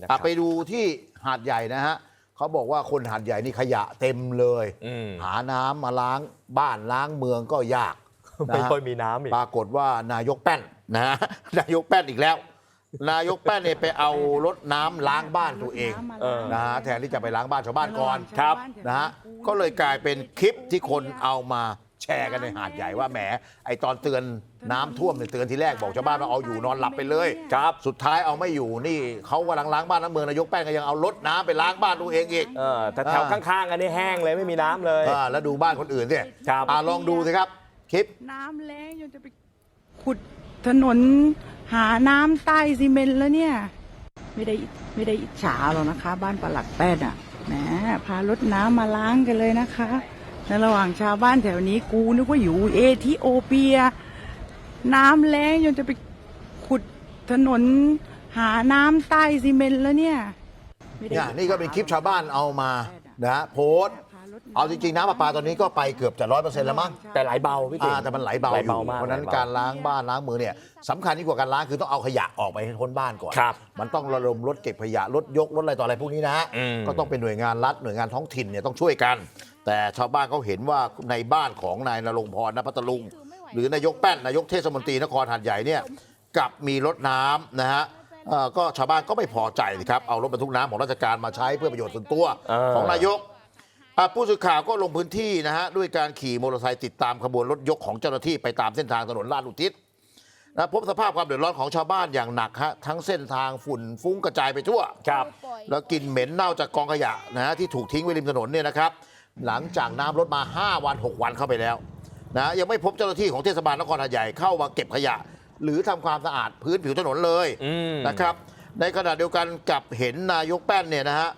นี่นะคอะรับไปดูที่หาดใหญ่นะฮะเขาบอกว่าคนหาดใหญ่นี่ขยะเต็มเลย อืมหาน้ำมาล้างบ้านล้างเมืองก็ยากไม่นะฮะค่อยมีน้ำอีก ปรากฏว่านายกแป้นนะฮะ นายกแป้นอีกแล้ว นายกแป้นเนี่ยไปเอารถน้ำล้างบ้านตัวเองเออ นะฮะแทนที่จะไปล้างบ้านชาวบ้านก่อนครับนะฮะก็เลยกลายเป็นคลิปที่คนเอามาแชร์กันในหาดใหญ่ว่าแหมไอตอนเตือน น้ำท่วมเนี่ยเตือนทีแรกบอกชาวบ้านว่าเอาอยู่นอนหลับไปเลยครับสุดท้ายเอาไม่อยู่นี่เขากำลังล้างบ้านน้ำเมืองนายกแป้นก็ยังเอารถน้ำไปล้างบ้านตัวเองอีก เออแต่แถวอ่าข้างๆกันนี่แห้งเลยไม่มีน้ำเลย อ่าแล้วดูบ้านคนอื่นสิครับ อ่าลองดูสิครับ คลิป น้ำแรงจนจะไปขุดถนนหาน้ำใต้ซีเมนต์แล้วเนี่ย ไม่ได้ไม่ได้อิจฉาหรอกนะคะ บ้านประหลัดแป้นอะแหมพารถน้ำมาล้างกันเลยนะคะในระหว่างชาวบ้านแถวนี้กูนึกว่าอยู่เอธิโอเปีย น้ำแรงจนจะไปขุดถนนหาน้ำใต้ซีเมนต์แล้วเนี่ยไม่ได้เนี่ยนี่ก็เป็นคลิปชาวบ้านเอามานะฮะโพสต์เอาจริงๆ น้ำประปาตอนนี้ก็ไปเกือบจะร้อยเปอร์เซ็นต์แล้วมั้งแต่ไหลเบาพี่ติ๋อ่าแต่มันไหลเบาไหลอยู่เบามากเพราะฉะนั้นไหลเบการล้างบ้านล้างมือเนี่ยสำคัญยิ่งกว่าการล้างคือต้องเอาขยะออกไปให้พ้นบ้านก่อนครับมันต้องระดมรถเก็บขยะรถยกรถอะไรต่ออะไรพวกนี้นะฮะอืมก็ต้องเป็นหน่วยงานรัฐหน่วยงานท้องถิ่นเนี่ยต้องช่วยกัน แต่ชาวบ้านเขาเห็นว่าในบ้านของนายนรงค์พรณพัทลุง หรือนายกแป้นนายกเทศมนตรีนครหาดใหญ่เนี่ยกลับมีรถน้ำนะฮะเอ่อก็ชาวบ้านก็ไม่พอใจสิครับเอารถบรรทุกน้ำของราชการมาใช้เพื่อประโยชน์ส่วนตัวเออ ของนายกอะผู้สื่อข่าวก็ลงพื้นที่นะฮะด้วยการขี่มอเตอร์ไซค์ติดตามขบวนรถยกของเจ้าหน้าที่ไปตามเส้นทางถนนลาดอุทิศ นะพบสภาพความเดือดร้อนของชาวบ้านอย่างหนักฮะทั้งเส้นทางฝุ่นฟุ้งกระจายไปทั่ว ครับ แล้วกลิ่นเหม็นเน่าจากกองขยะนะฮะที่ถูกทิ้งไว้ริมถนนเนี่ยนะครับ หลังจากน้ำลดมา 5 วัน 6 วันเข้าไปแล้ว นะยังไม่พบเจ้าหน้าที่ของเทศบาลนครหาดใหญ่เข้ามาเก็บขยะ หรือทำความสะอาดพื้นผิวถนนเลยอืมนะครับ ในขณะเดียวกันกับเห็นนายกแป้นเนี่ยนะฮะ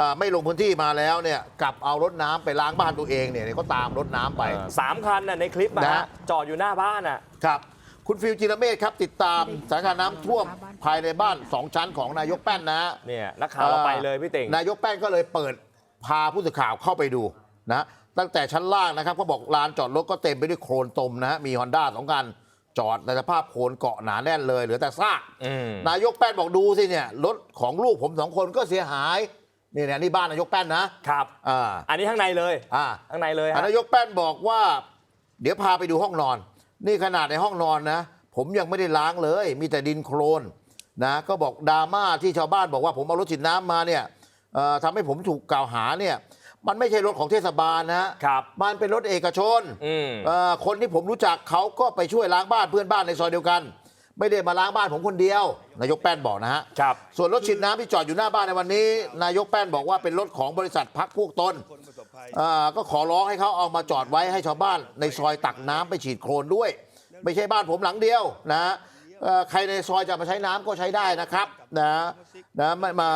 อ่าไม่ลงพื้นที่มาแล้วเนี่ยกลับเอารถน้ำไปล้างบ้านตัวเองเนี่ยก็ตามรถน้ำไปเออสามคันน่ะในคลิปอะนะฮะจอดอยู่หน้าบ้านอะครับ คุณฟิลจิรเมธครับ ติดตามสถานการณ์น้ำท่วมภายในบ้าน2ชั้นของนายกแป้นนะฮะเนี่ยนักข่าวเราไปเลยพี่ติ่งนายกแป้งก็เลยเปิดพาผู้สื่อข่าวเข้าไปดูนะ ตั้งแต่ชั้นล่างนะครับเขาบอกลานจอดรถก็เต็มไปด้วยโคลนตมนะฮะมีฮอนด้าสองคันจอดในสภาพโคลนเกาะหนาแน่นเลยเหลือแต่ซากอืมนายกแป้นบอกดูสิเนี่ยรถของลูกผมสองคนก็เสียหายนี่เนี่ยนี่บ้านนายกแป้นนะครับอ่าอันนี้ข้างในเลยอ่าข้างในเลยอะฮะนายกแป้นบอกว่า เดี๋ยวพาไปดูห้องนอน นี่ขนาดในห้องนอนนะ ผมยังไม่ได้ล้างเลย มีแต่ดินโคลนนะก็บอกดราม่าที่ชาวบ้านบอกว่าผมเอารถฉีดน้ำมาเนี่ยเอ่อทำให้ผมถูกกล่าวหาเนี่ย มันไม่ใช่รถของเทศบาลนะฮะครับมันเป็นรถเอกชนอืมเอ่อคนที่ผมรู้จักเขาก็ไปช่วยล้างบ้านเพื่อนบ้านในซอยเดียวกัน ไม่ได้มาล้างบ้านผมคนเดียวนายกแป้นบอกนะฮะครับ ส่วนรถฉีดน้ำที่จอดอยู่หน้าบ้านในวันนี้ นายกแป้นบอกว่าเป็นรถของบริษัทพักพวกตนอ่าก็ขอร้องให้เขาเอามาจอดไว้ให้ชาวบ้านในซอยตักน้ำไปฉีดโคลนด้วย ไม่ใช่บ้านผมหลังเดียวนะเอ่อใครในซอยจะมาใช้น้ำก็ใช้ได้นะครับนะนะไม่มา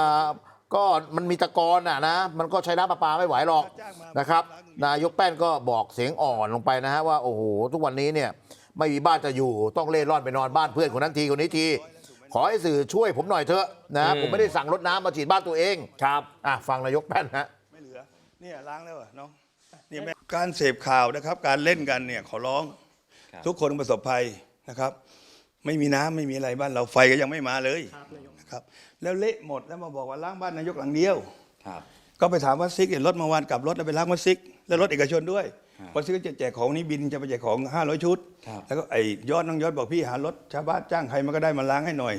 ก็มันมีตะกอนอะนะ มันก็ใช้น้ำประปาไม่ไหวหรอกนะครับ นายกแป้นก็บอกเสียงอ่อนลงไปนะฮะว่าโอ้โหทุกวันนี้เนี่ยไม่มีบ้านจะอยู่ต้องเล่ร่อนไปนอนบ้านเพื่อนคนนั้นทีคนนี้ที ขอให้สื่อช่วยผมหน่อยเถอะนะอืมผมไม่ได้สั่งรถน้ำมาฉีดบ้านตัวเองครับอะฟังนายกแป้นฮะไม่เหลือเนี่ยล้างแล้วเหรอน้องเนี่ยแม่การเสพข่าวนะครับ การเล่นกันเนี่ยขอร้อง ทุกคนประสบภัยนะครับ ไม่มีน้ำไม่มีอะไรบ้านเราไฟก็ยังไม่มาเลยนะครับ แล้วเละหมดแล้วมาบอกว่าล้างบ้านนายกหลังเดียวครับ ก็ไปถามว่าซิกเนี่ยรถเมาวันกลับรถแล้วไปล้างวัดซิก แล้วรถเอกชนด้วยครับวัดซิกก็จะแจกของนี้บินจะไปแจกของ 500 ชุดครับแล้วก็ไอ้ยอดน้องยอดบอกพี่หารถชาวบ้านจ้างใครมาก็ได้มาล้างให้หน่อย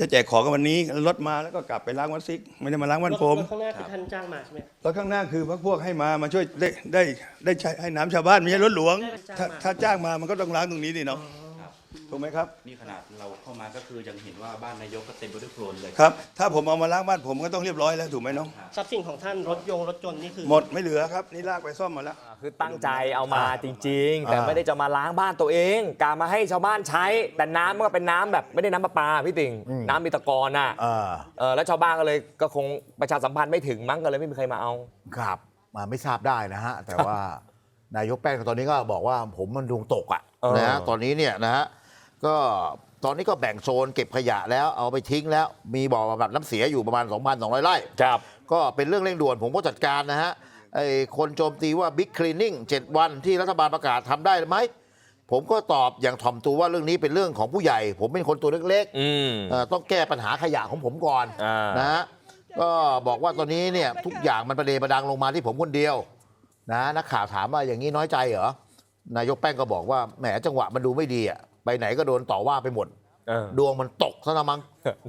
จะแจกของกันวันนี้แล้วรถมาแล้วก็กลับไปล้างวัดซิก ไม่ได้มาล้างวันผมรถข้างหน้าคือท่านจ้างมาใช่ไหมรถข้างหน้าคือพวกพวกให้มามาช่วยได้ได้ได้ใช้ให้น้ำชาวบ้านไม่ใช่รถหลวงถ้าถ้าจ้างมามันก็ต้องล้างตรงนี้ดิเนาะครับ ถูกไหมครับนี่ขนาดเราเข้ามาก็คือยังเห็นว่าบ้านนายกก็เต็มไปด้วยโคลนเลยครับ ถ้าผมเอามาล้างบ้านผมก็ต้องเรียบร้อยแล้วถูกไหมน้องทรัพย์สินของท่านรถยงรถยนต์นี่คือหมดไม่เหลือครับนี่ลากไปซ่อมหมาแล้ว คือตั้งใจเอามาจริง ๆ แต่อ่าไม่ได้จะมาล้างบ้านตัวเองกามาให้ชาวบ้านใช้ แต่น้ำมันก็เป็นน้ำแบบไม่ได้น้ำประปาพี่ติ่งน้ำมีตะกอนอะอ่าเออแล้วชาวบ้านก็เลยก็คงประชาสัมพันธ์ไม่ถึงมั้งก็เลยไม่มีใครมาเอาครับมาไม่ทราบได้นะฮะแต่ว่านายกแป้นตอนนี้ก็บอกว่าผมมันดวงตกอะเออนะฮะตอนนี้เนี่ยนะฮะ ก็ตอนนี้ก็แบ่งโซนเก็บขยะแล้วเอาไปทิ้งแล้ว มีบ่อบำบัดน้ำเสียอยู่ประมาณ 2,200 ไร่ ครับ ก็เป็นเรื่องเร่งด่วนผมก็จัดการนะฮะไอ้คนโจมตีว่าบิ๊กคลีนนิ่ง7วันที่รัฐบาลประกาศทำได้ไหม ผมก็ตอบอย่างถ่อมตัวว่าเรื่องนี้เป็นเรื่องของผู้ใหญ่ ผมเป็นคนตัวเล็กอืมๆเอ่อต้องแก้ปัญหาขยะของผมก่อนอ่านนะฮะก็บอกว่าตอนนี้เนี่ยทุกอย่างมันประเดประดังลงมาที่ผมคนเดียวนะนักข่าวถามว่าอย่างนี้น้อยใจเหรอนายกแป้งก็บอกว่าแหมจังหวะมันดูไม่ดีอะ ไปไหนก็โดนต่อว่าไปหมดเออดวงมันตกซะละมั้ง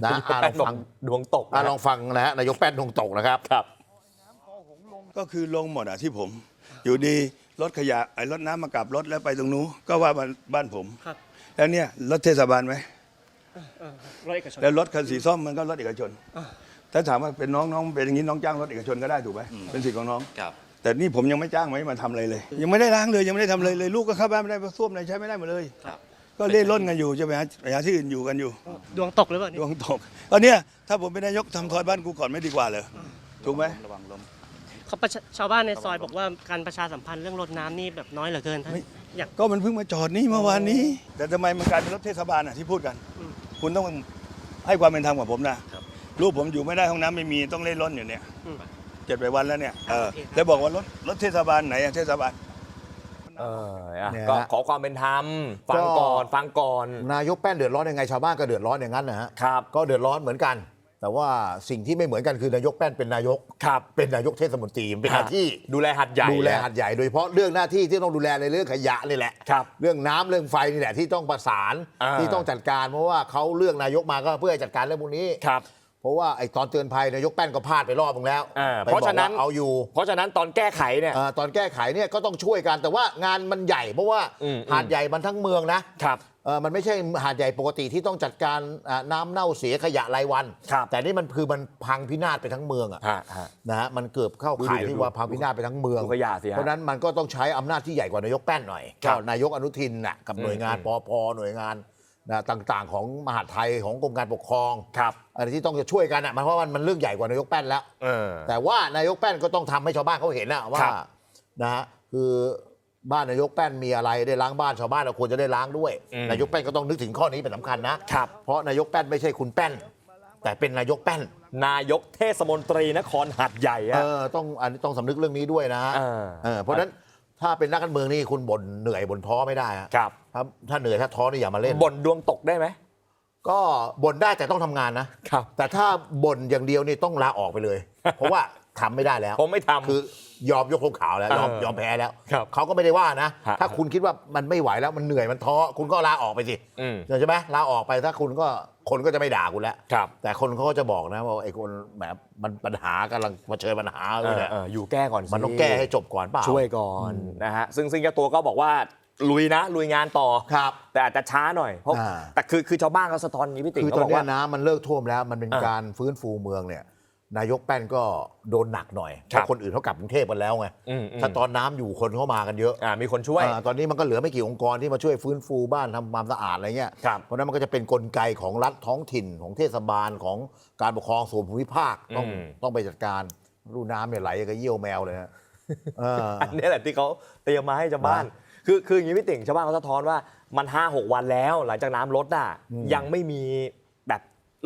นะอะลองฟังดวงตกอะนะลองฟังนะฮะนายกแป้นดวงตกนะครับครับ ก็คือลงหมดอะที่ผม อยู่ดีรถขยะไอ้รถน้ำมากลับรถแล้วไปตรงนู้นก็ว่าบ้านบ้านผมครับแล้วเนี่ยรถเทศบาลไหมเออรถเอกชนแล้วรถคันสีส้มมันก็รถเอกชนถ้าถามว่าเป็นน้องน้องเป็นอย่างนี้น้องจ้างรถเอกชนก็ได้ถูกไหมเป็นสิทธิ์ของน้องครับแต่นี่ผมยังไม่จ้างไม่มาทำอะไรเลย ยังไม่ได้ล้างเลยยังไม่ได้ทำอะไรเลยลูกก็เข้าบ้านไม่ได้เพราะส้วมอะไรใช้ไม่ได้หมดเลยครับ ก็เล่ร่อนกันอยู่จะไปหาไปหาที่อื่นอยู่กันอยู่ ดวงตกหรือเปล่าดนี่วงตกตอนเนี้ยถ้าผมเป็นนายกทำทอยบ้านกูก่อนไม่ดีกว่าเลยถูกไหมระวังลม เขาประชาชาวบ้านในซอยบอกว่าการประชาสัมพันธ์เรื่องรถน้ำนี่แบบน้อยเหลือเกินท่านไม่ อยาก ก็มันเพิ่งมาจอดนี่เมื่อวานนี้ แต่ทำไมมันกลายเป็นรถเทศบาลอะที่พูดกัน อืม คุณต้องให้ความเป็นธรรมกับผมนะครับลูกผมอยู่ไม่ได้ห้องน้ำไม่มีต้องเล่นร่อนอยู่เนี่ยอืม เจ็ดไปวันแล้วเนี่ยเออโอเคครับ แล้วบอกว่ารถรถเทศบาลไหนอะเทศบาล เอออะเนี่ยก็ฮะขอความเป็นธรรมฟังก็ก่อนฟังก่อนนายกแป้นเดือดร้อนยังไงชาวบ้านก็เดือดร้อนอย่างนั้นนะฮะครับก็เดือดร้อนเหมือนกัน แต่ว่าสิ่งที่ไม่เหมือนกันคือนายกแป้นเป็นนายก ครับเป็นนายกเทศมนตรีเป็นหน้าที่ดูแลหัดใหญ่ดูแลหัดใหญ่โดยเฉพาะเรื่องหน้าที่ที่ต้องดูแลในเรื่องขยะนี่แหละ ครับ เรื่องน้ำเรื่องไฟนี่แหละที่ต้องประสานอ่า ที่ต้องจัดการเพราะว่าเขาเลือกนายกมาก็เพื่อให้จัดการเรื่องพวกนี้ ครับเพ ราะว่าไอ้ตอนเตือนภัยนายกแป้นก็พลาดไปรอบนึงแล้วอ่าไปเพราะฉะนั้น บอกว่เอาอยู่เพราะฉะนั้นตอนแก้ไขเนี่ย อ่าตอนแก้ไขเนี่ยก็ต้องช่วยกันแต่ว่างานมันใหญ่เพราะว่าอืมหาดใหญ่มันทั้งเมืองนะครับ เออมันไม่ใช่หาดใหญ่ปกติที่ต้องจัดการอ่าน้ำเน่าเสียขยะรายวัน ครับ แต่นี่มันคือมันพังพินาศไปทั้งเมืองอะฮะฮะ นะฮะมันเกือบเข้าดูดิข่ายดูที่ว่าพังพินาศไปทั้งเมือง ดูขยะสิฮะเพราะฉะนั้นมันก็ต้องใช้อำนาจที่ใหญ่กว่านายกแป้นหน่อยครับก็นายกอนุทินน่ะกับหน่วยงานอืม ปอพหน่วยงาน นะต่างๆ ของมหาดไทยของกรมการปกครองครับอะไรที่ต้องจะช่วยกันอะมันเพราะว่ามันเรื่องใหญ่กว่านายกแป้นแล้วเออ แต่ว่านายกแป้นก็ต้องทำให้ชาวบ้านเขาเห็นนะว่าครับ นะฮะคือบ้านนายกแป้นมีอะไรได้ล้างบ้านชาวบ้านเราควรจะได้ล้างด้วย อืม นายกแป้นก็ต้องนึกถึงข้อนี้เป็นสำคัญนะครับ เพราะนายกแป้นไม่ใช่คุณแป้น แต่เป็นนายกแป้นนายกเทศมนตรีนครหัดใหญ่เออะ อต้องอันนี้ต้องสำนึกเรื่องนี้ด้วยนะฮะเออ เออเพราะฉะนั้น ถ้าเป็นนักการเมืองนี่คุณบ่นเหนื่อยบ่นท้อไม่ได้ฮะครับ ถ้าถ้าเหนื่อยถ้าท้อนี่อย่ามาเล่น บ่นดวงตกได้ไหม ก็บ่นได้แต่ต้องทำงานนะ ครับ แต่ถ้าบ่นอย่างเดียวนี่ต้องลาออกไปเลย เพราะว่า ทำไม่ได้แล้ว ผมไม่ทำ คือยอมยกธงขาวแล้วยอมเออยอมแพ้แล้ว ครับเขาก็ไม่ได้ว่านะ ฮะ ถ้าคุณคิดว่ามันไม่ไหวแล้วมันเหนื่อยมันท้อคุณก็ลาออกไปสิอืมใช่ไหมลาออกไปถ้าคุณก็คนก็จะไม่ด่าคุณแล้ว ครับ แต่คนเขาก็จะบอกนะว่าไอ้คนแบบมันปัญหากำลังเผชิญปัญหาเอเลยอเนี่ยเอออยู่แก้ก่อนสิมันต้องแก้ให้จบก่อนเปล่าช่วยก่อนนะฮะซึ่งซึ่งเจ้าตัวก็บอกว่าลุยนะ ลุยงานต่อ ครับ แต่อาจจะช้าหน่อยเพราะอ่า แต่คือคือชาวบ้านเขาสะท้อนอย่างนี้พี่ติ๋งคือเขาตอนบอกเนี้ว่ายน้ำมันเลิกท่วมแล้ว มันเป็นอ่า การฟื้นฟูเมืองเนี่ย นายกแป้นก็โดนหนักหน่อยเพครับราะคนอื่นเขากลับกรุงเทพกันแล้วไงอืมอืมถ้าตอนน้ำอยู่คนเข้ามากันเยอะอ่ามีคนช่วยอ่าตอนนี้มันก็เหลือไม่กี่องค์กรที่มาช่วยฟื้นฟูบ้านทำความสะอาดอะไรเงี้ยครับเพราะฉะนั้นมันก็จะเป็นกลไกของรัฐท้องถิ่นของเทศบาลของการปกครองส่วนภูมิภาคต้องอืมต้องไปจัดการรูน้ำเนี่ยไหลกับเยี่ยวแมวเลยฮะเอออันนี้แหละที่เขาเตรียมมาให้ชาวบ้านนะคือคืออย่างนี้พี่ติ๋งชาวบ้านเขาสะท้อนว่ามันห้าหกวันแล้ว หลังจากน้ำลดอะอืมยังไม่มี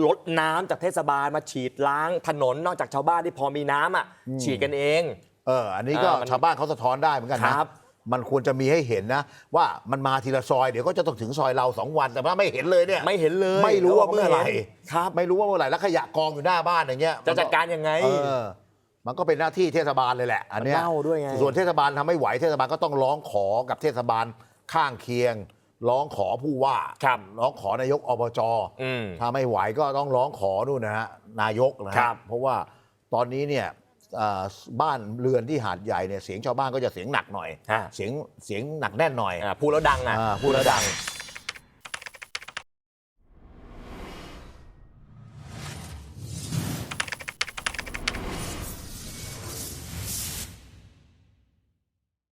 แบบลดน้ำจากเทศบาลมาฉีดล้างถนนนอกจากชาวบ้านที่พอมีน้ำอะฉีดกันเอง เออ อันนี้ก็เออมันชาวบ้านเขาสะท้อนได้เหมือนกันนะครับ มันควรจะมีให้เห็นนะ ว่ามันมาทีละซอยเดี๋ยวก็จะต้องถึงซอยเราสองวันแต่ว่าไม่เห็นเลยเนี่ยไม่เห็นเลยไม่รู้ว่าเมื่อไหร่ครับ ไม่รู้ว่าเมื่อไหร่แล้วขยะกองอยู่หน้าบ้านอย่างเงี้ยจะจัดการยังไง เออมันก็เป็นหน้าที่เทศบาลเลยแหละอันเนี้ยมันเน่าด้วยไง ส่วนเทศบาลทำไม่ไหวเทศบาลก็ต้องร้องขอกับเทศบาลข้างเคียง ร้องขอผู้ว่าครับร้องขอนายกอบจอืมถ้าไม่ไหวก็ต้องร้องขอนู่นนะฮะนายกนะฮะครับ เพราะว่าตอนนี้เนี่ยอ่าบ้านเรือนที่หาดใหญ่เนี่ยเสียงชาวบ้านก็จะเสียงหนักหน่อยฮะเสียงเสียงหนักแน่นหน่อยอ่าพูดแล้วดังอะอ่าพูดแล้วดัง